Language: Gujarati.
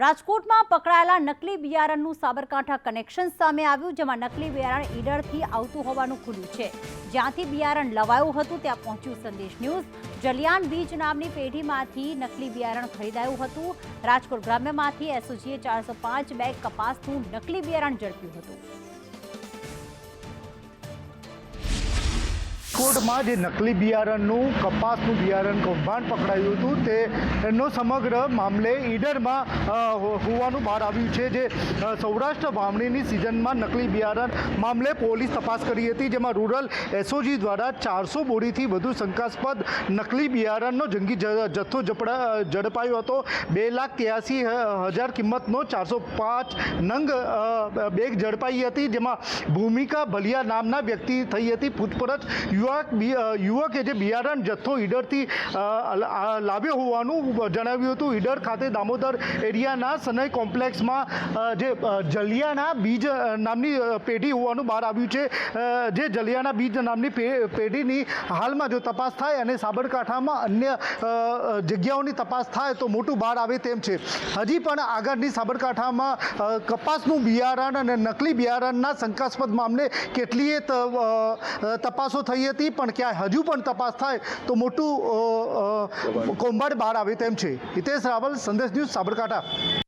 રાજકોટમાં પકડાયેલા નકલી બિયારણનું સાબરકાંઠા કનેક્શન સામે આવ્યું, જેમાં નકલી બિયારણ ઈડરથી આવતું હોવાનું ખુલ્યું છે. જ્યાંથી બિયારણ લવાયું હતું, ત્યાં પહોંચ્યું સંદેશ ન્યૂઝ. જલિયાન બીજ નામની પેઢીમાંથી નકલી બિયારણ ખરીદાયું હતું. રાજકોટ ગ્રામ્યમાંથી એસઓજીએ ચારસો પાંચ બેગ કપાસનું નકલી બિયારણ ઝડપ્યું હતું. રાજકોટમાં જે નકલી બિયારણનું, કપાસનું બિયારણ કૌભાંડ પકડાયું હતું, તે એનો સમગ્ર મામલે ઈડરમાં હોવાનું બહાર આવ્યું છે જે સૌરાષ્ટ્ર વાવણીની સિઝનમાં નકલી બિયારણ મામલે પોલીસ તપાસ કરી હતી, જેમાં રૂરલ એસઓજી દ્વારા ચારસો બોરીથી વધુ શંકાસ્પદ નકલી બિયારણનો જંગી જથ્થો ઝડપાયો હતો. બે લાખ ત્યાસી હજાર કિંમતનો ચારસો પાંચ નંગ બેગ ઝડપાઈ હતી, જેમાં ભૂમિકા ભલિયા નામના વ્યક્તિ થઈ હતી. પૂછપરછ યુવક યુવકે જે બિયારણ જથ્થો ઈડરથી લાવ્યો હોવાનું જણાવ્યું હતું. ઈડર ખાતે દામોદર એરિયાના સનય કોમ્પ્લેક્સમાં જે જલિયાના બીજ નામની પેઢી હોવાનું બહાર આવ્યું છે. જે જલિયાના બીજ નામની પેઢીની હાલમાં જો તપાસ થાય અને સાબરકાંઠામાં અન્ય જગ્યાઓની તપાસ થાય તો મોટું બહાર આવે તેમ છે. હજી પણ આગળની સાબરકાંઠામાં કપાસનું બિયારણ અને નકલી બિયારણના શંકાસ્પદ મામલે કેટલીય તપાસો થઈ હતી પણ ક્યાંય હજુ પણ તપાસ થાય તો મોટું કૌભાંડ બહાર આવે તેમ છે. હિતેશ રાવલ સંદેશ ન્યૂઝ સાબરકાંઠા.